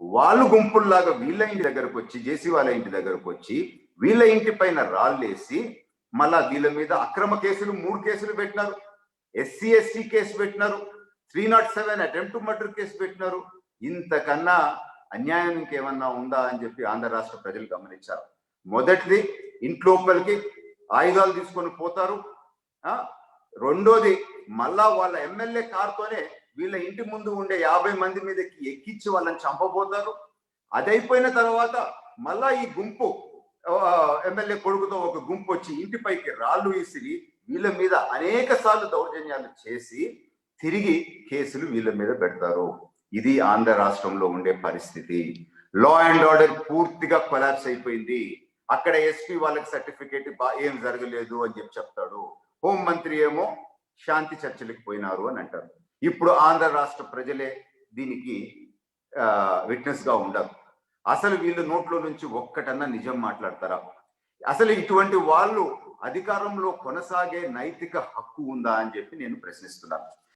వాళ్ళు గుంపుల్లాగా వీళ్ళ ఇంటి దగ్గరకు వచ్చి జేసీ వాళ్ళ ఇంటి దగ్గరకు వచ్చి వీళ్ళ ఇంటి పైన రాళ్ళేసి మళ్ళా వీళ్ళ మీద అక్రమ కేసులు మూడు కేసులు పెట్టినారు. ఎస్సీ ఎస్టీ కేసు పెట్టినారు. Three not seven attempt murder case పెట్టినారు. ఇంతకన్నా అన్యాయం ఇంకేమన్నా ఉందా అని చెప్పి ఆంధ్ర రాష్ట్ర ప్రజలు గమనించారు. మొదటిది ఇంట్లోపలికి ఆయుధాలు తీసుకొని పోతారు. రెండోది మళ్ళా వాళ్ళ ఎమ్మెల్యే కార్తోనే వీళ్ళ ఇంటి ముందు ఉండే యాభై మంది మీదకి ఎక్కించి వాళ్ళని చంపబోతారు. అదైపోయిన తర్వాత మళ్ళా ఈ గుంపు ఎమ్మెల్యే కొడుకుతో ఒక గుంపు వచ్చి ఇంటిపైకి రాళ్ళు విసిరి వీళ్ళ మీద అనేక సార్లు దౌర్జన్యాలు చేసి తిరిగి కేసులు వీళ్ళ మీద పెడతారు. ఇది ఆంధ్ర రాష్ట్రంలో ఉండే పరిస్థితి. లా అండ్ ఆర్డర్ పూర్తిగా కొలాప్స్ అయిపోయింది. అక్కడ ఎస్పీ వాళ్ళకి సర్టిఫికేట్ బా ఏం జరగలేదు అని చెప్పి చెప్తాడు. హోం మంత్రి ఏమో శాంతి చర్చలకు పోయినారు అని అంటారు. ఇప్పుడు ఆంధ్ర రాష్ట్ర ప్రజలే దీనికి విట్నెస్గా ఉండరు. అసలు వీళ్ళు నోట్లో నుంచి ఒక్కటన్నా నిజం మాట్లాడతారా? అసలు ఇటువంటి వాళ్ళు అధికారంలో కొనసాగే నైతిక హక్కు ఉందా అని చెప్పి నేను ప్రశ్నిస్తున్నాను.